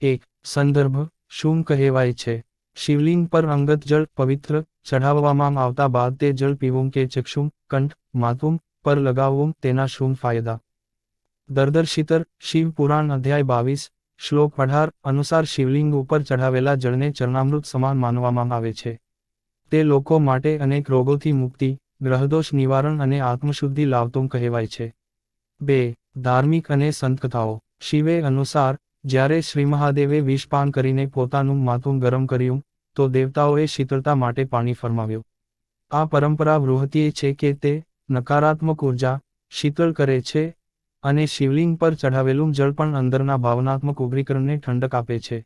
એક સંદર્ભ શું કહેવાય છે? શિવલિંગ પર અંગત જળ પવિત્ર ચઢાવવામાં આવતા બાદ તે જળ પીવું કે ચક્ષુમ કંઠ, માથું પર લગાવવું તેના શું ફાયદા? દરદર્શિતર શિવ અધ્યાય બાવીસ, શ્લોક અઢાર અનુસાર શિવલિંગ ઉપર ચઢાવેલા જળને ચરણામૃત સમાન માનવામાં આવે છે. તે લોકો માટે અનેક રોગોથી મુક્તિ, ગ્રહદોષ નિવારણ અને આત્મશુદ્ધિ લાવતું કહેવાય છે. બે, ધાર્મિક અને સંતકથાઓ શિવે અનુસાર જ્યારે શ્રી મહાદેવે વિષપાન કરીને પોતાનું માથું ગરમ કર્યું, તો દેવતાઓએ શીતળતા માટે પાણી ફરમાવ્યું. આ પરંપરા વૃહતીય છે કે તે નકારાત્મક ઊર્જા શીતળ કરે છે અને શિવલિંગ પર ચઢાવેલું જળ પણ અંદરના ભાવનાત્મક ઉગ્રીકરણને ઠંડક આપે છે.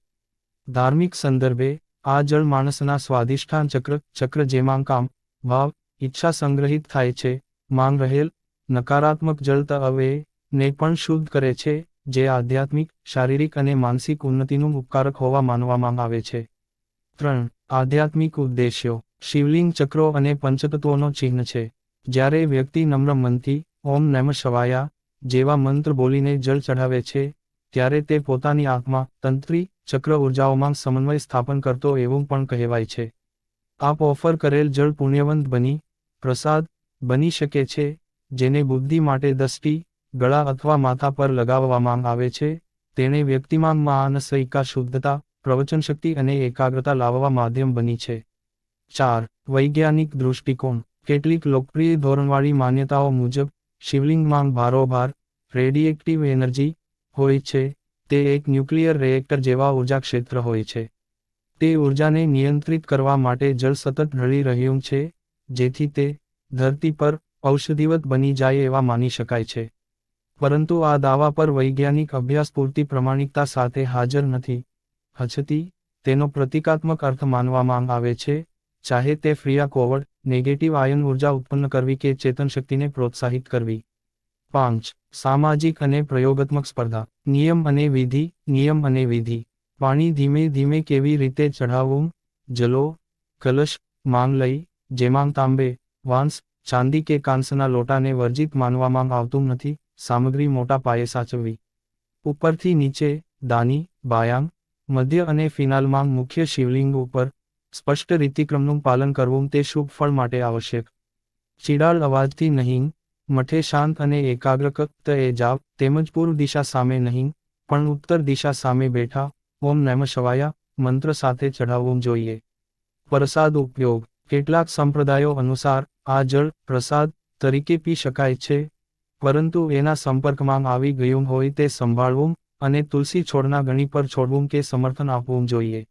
ધાર્મિક સંદર્ભે આ જળ માણસના સ્વાધિષ્ઠાન ચક્ર ચક્ર જેમાં કામ, ભાવ, ઈચ્છા સંગ્રહિત થાય છે, માંગ રહેલ, નકારાત્મક જળ તવે ને પણ શુદ્ધ કરે છે જે આધ્યાત્મિક, શારીરિક અને માનસિક ઉન્નતિનું ઉપકારક હોવા માનવામાં આવે છે. ત્રણ, આધ્યાત્મિક ઉદ્દેશ્યો. શિવલિંગ ચક્રો અને પંચતત્વોનો ચિહ્ન છે. જ્યારે વ્યક્તિ નમ્ર મનથી ઓમ નમ શવાયા જેવા મંત્ર બોલીને જળ ચઢાવે છે, ત્યારે તે પોતાની આત્મા તંત્રી ચક્ર ઉર્જાઓમાં સમન્વય સ્થાપન કરતો એવું પણ કહેવાય છે. આપ ઓફર કરેલ જળ પુણ્યવંત બની, પ્રસાદ બની શકે છે, જેને બુદ્ધિ માટે દષ્ટિ ગળા અથવા માથા પર લગાવવામાં આવે છે. તેણે વ્યક્તિમાં માનસિકા શુદ્ધતા પ્રવચન શક્તિ અને એકાગ્રતા લાવવા માધ્યમ બની છે. ચાર, વૈજ્ઞાનિક દૃષ્ટિકોણ. કેટલીક લોકપ્રિય ધોરણવાળી માન્યતાઓ મુજબ, શિવલિંગમાં ભારોભાર રેડિએક્ટિવ એનર્જી હોય છે. તે એક ન્યુક્લિયર રિએક્ટર જેવા ઊર્જા ક્ષેત્ર હોય છે. તે ઉર્જાને નિયંત્રિત કરવા માટે જળ સતત ઢળી રહ્યું છે, જેથી તે ધરતી પર ઔષધિવત બની જાય એવા માની શકાય છે. પરંતુ આ દાવા પર વૈજ્ઞાનિક અભ્યાસ પૂરતી પ્રમાણિકતા સાથે હાજર નથી. હછતી તેનો પ્રતિકાત્મક અર્થ માનવામાં આવે છે, ચાહે તે ફ્રિયા કોવડ નેગેટિવ આયન ઊર્જા ઉત્પન્ન કરવી કે ચેતનશક્તિને પ્રોત્સાહિત કરવી. પાંચ, સામાજિક અને પ્રયોગાત્મક સ્પર્ધા, નિયમ અને વિધિ, નિયમ અને વિધિ. પાણી ધીમે ધીમે કેવી રીતે ચઢાવવું? જલો, કલશ માંગ લઈ જેમાં તાંબે, વાંસ, ચાંદી કે કાંસના લોટાને વર્જિત માનવામાં આવતું નથી. સામગ્રી મોટા પાયે સાચવવી. ઉપરથી નીચે, દાની બાયાંગ મધ્ય અને ફિનાલમાં મુખ્ય શિવલિંગ ઉપર સ્પષ્ટ રીતિક્રમનું પાલન કરવું તે શુભ ફળ માટે આવશ્યક. ચિડાળ અવાજથી નહીં, મઠે શાંત અને એકાગ્રકત એ જાપ તેમજ પૂર્વ દિશા સામે નહીં, પણ ઉત્તર દિશા સામે બેઠા, ઓમ નમ શવાયા, મંત્ર સાથે ચઢાવવું જોઈએ. પ્રસાદ ઉપયોગ. કેટલાક સંપ્રદાયો અનુસાર, આ જળ પ્રસાદ તરીકે પી શકાય છે પરંતુ એના સંપર્કમાં આવી ગયું હોય તે સંભાળવું અને તુલસી છોડના ગણી પર છોડવું કે સમર્થન આપવું જોઈએ.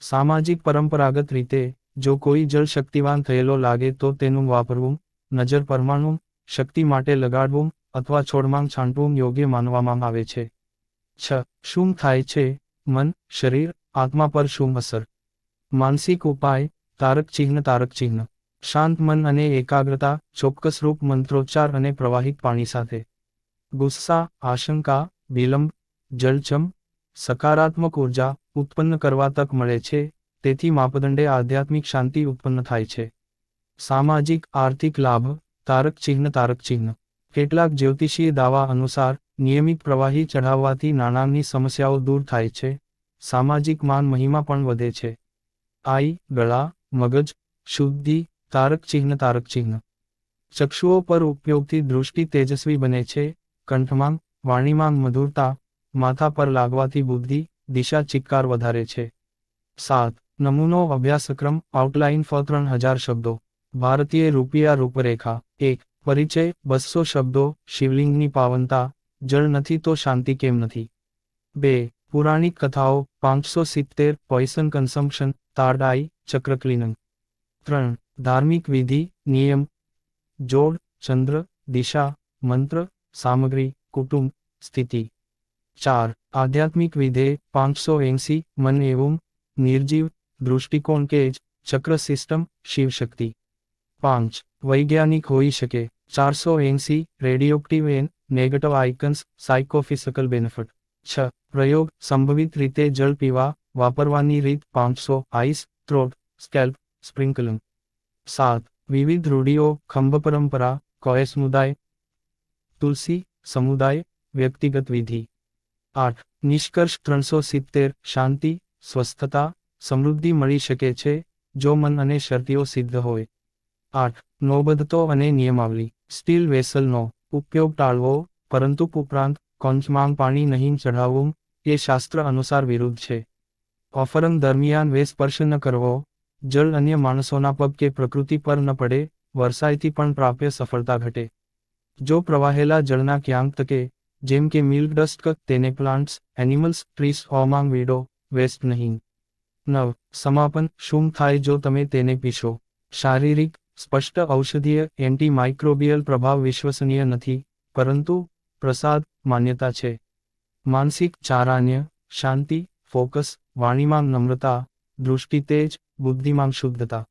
સામાજિક પરંપરાગત રીતે, જો કોઈ જળ શક્તિવાન થયેલો લાગે તો તેનું વાપરવું, નજર પરમાણું, શક્તિ માટે લગાડવું અથવા છોડમાં છાંટવું યોગ્ય માનવામાં આવે છે. છ. શું થાય છે? મન, શરીર, આત્મા પર શું અસર? માનસિક ઉપાય, તારક ચિહ્ન તારક ચિહ્ન. શાંત મન અને એકાગ્રતા, ચોક્કસ રૂપ મંત્રોચ્ચાર અને પ્રવાહિત પાણી સાથે. ગુસ્સા, આશંકા, વિલંબ, જળચમ, સકારાત્મક ઊર્જા ઉત્પન્ન કરવા તક મળે છે, તેથી માપદંડે આધ્યાત્મિક શાંતિ ઉત્પન્ન થાય છે. સામાજિક, આર્થિક લાભ, તારક ચિહ્ન તારક ચિહ્ન. કેટલાક જ્યોતિષીય દાવા અનુસાર, નિયમિત પ્રવાહી ચઢાવવાથી નાણાંની સમસ્યાઓ દૂર થાય છે, સામાજિક માન મહિમા પણ વધે છે. આઈ, ગળા, મગજ, શુદ્ધિ તારક ચિહ્ન તારક ચિહ્ન. ચક્ષુઓ પર ઉપયોગથી દૃષ્ટિ તેજસ્વી બને છે. કંઠમાંગ વાણીમાં મધુરતા, માથા પર લાગવાથી બુદ્ધિ, દિશા ચિક્કાર વધારે છે. સાત, નમૂનો અભ્યાસક્રમ આઉટલાઇન ફોર ત્રણ હજાર શબ્દો. ભારતીય રૂપિયા રૂપરેખા. એક, પરિચય બસો શબ્દો, શિવલિંગની પાવનતા, જળ નથી તો શાંતિ કેમ નથી. બે, પુરાણિક કથાઓ, પાંચસો સિત્તેર પોઈસન કન્સમ્પશન તારડાઈ ચક્રક્લિનંગ ત્રણ ધાર્મિક વિધિ નિયમ જોડ ચંદ્ર દિશા મંત્ર સામગ્રી કુટુંબ સ્થિતિ ચાર આધ્યાત્મિક વિધેય પાંચસો એંસી મન એવમ નિર્જીવ દૃષ્ટિકોણ કે જ ચક્ર સિસ્ટમ શિવશક્તિ પાંચ વૈજ્ઞાનિક હોઈ શકે ચારસો એંસી radioactive an negative icons psychophysical benefit છ પ્રયોગ સંભવિત રીતે જળ પીવા વાપરવાની રીત પાંચસો આઈસ થ્રોટ સ્કેલ્પ સ્પ્રિંકલિંગ. સાત. વિવિધ રૂઢિઓ, ખંભ પરંપરા, કોય સમુદાય? તુલસી સમુદાય, વ્યક્તિગત વિધિ. આઠ. નિષ્કર્ષ ત્રણસો સિત્તેર, શાંતિ, સ્વસ્થતા, સમૃદ્ધિ મળી શકે છે, જો મન અને શરતીઓ સિદ્ધ હોય. આઠ. નોબધતો અને નિયમાવલી. સ્ટીલ વેસલનો ઉપયોગ ટાળવો, પરંતુ ઉપરાંત કોંચમાંગ પાણી નહીં ચઢાવવું, એ શાસ્ત્ર અનુસાર વિરુદ્ધ છે. ઓફરંગ દરમિયાન વે સ્પર્શ ન કરવો જળ અન્ય માણસોના પગ કે પ્રકૃતિ પર ન પડે, વરસાદથી પણ પ્રાપ્ય સફળતા ઘટે. જો પ્રવાહેલા જળના ક્યાંક તકે, જેમ કે મિલ્ક ડસ્ટ તેને પ્લાન્ટ્સ, એનિમલ્સ ટ્રીસ હોમાંગ વીડો, વેસ્ટ નહીં. નવ, સમાપન, શું થાય જો તમે તેને પીશો? શારીરિક, સ્પષ્ટ ઔષધીય, એન્ટીમાઇક્રોબિયલ પ્રભાવ વિશ્વસનીય નથી, પરંતુ પ્રસાદ, માન્યતા છે. માનસિક ચારાન્ય શાંતિ, ફોકસ, વાણીમાં નમ્રતા, દૃષ્ટિ તેજ બુદ્ધિમાં શુદ્ધતા.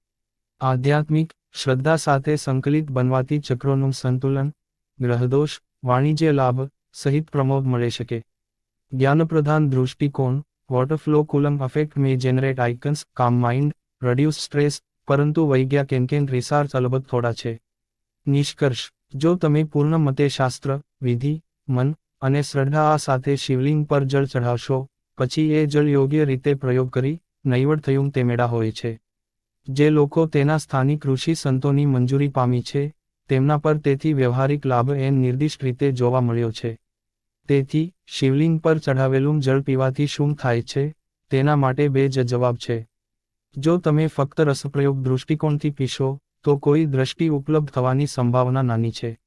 આધ્યાત્મિક શ્રદ્ધા સાથે સંકલિત બનવાથી ચક્રોનું સંતુલન, ગ્રહદોષ, વાણિજ્ય લાભ સહિત પ્રમોદ મળી શકે. જ્ઞાનપ્રધાન દૃષ્ટિકોણ વોટરફ્લો કુલમ અફેક્ટ મે generate icons calm mind reduce stress પરંતુ વૈજ્ઞા કેનકેન રિસાર્ચ અલબત્ત થોડા છે. નિષ્કર્ષ, જો તમે પૂર્ણ મતે શાસ્ત્ર, વિધિ, મન અને શ્રદ્ધા સાથે શિવલિંગ પર જળ ચઢાવશો, પછી એ જળ યોગ્ય રીતે પ્રયોગ કરી નૈવડ થયું તે મેળા હોય છે. જે લોકો તેના સ્થાનિક ઋષિ સંતોની મંજૂરી પામી છે, તેમના પર તેથી વ્યવહારિક લાભ એ નિર્દિષ્ટ રીતે જોવા મળ્યો છે. તેથી, શિવલિંગ પર ચઢાવેલું જળ પીવાથી શું થાય છે, તેના માટે બે જ જવાબ છે. જો તમે ફક્ત રસપ્રયોગ દૃષ્ટિકોણથી પીશો, તો કોઈ દ્રષ્ટિ ઉપલબ્ધ થવાની સંભાવના નાની છે.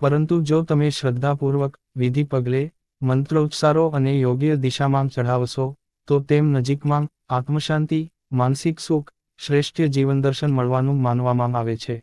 પરંતુ જો તમે શ્રદ્ધાપૂર્વક, વિધિ પગલે, મંત્રોચ્ચારો અને યોગ્ય દિશામાં ચઢાવશો, તો તેમ નજીકમાં આત્મશાંતિ માનસિક સુખ શ્રેષ્ઠ જીવનદર્શન મળવાનું માનવામાં આવે છે.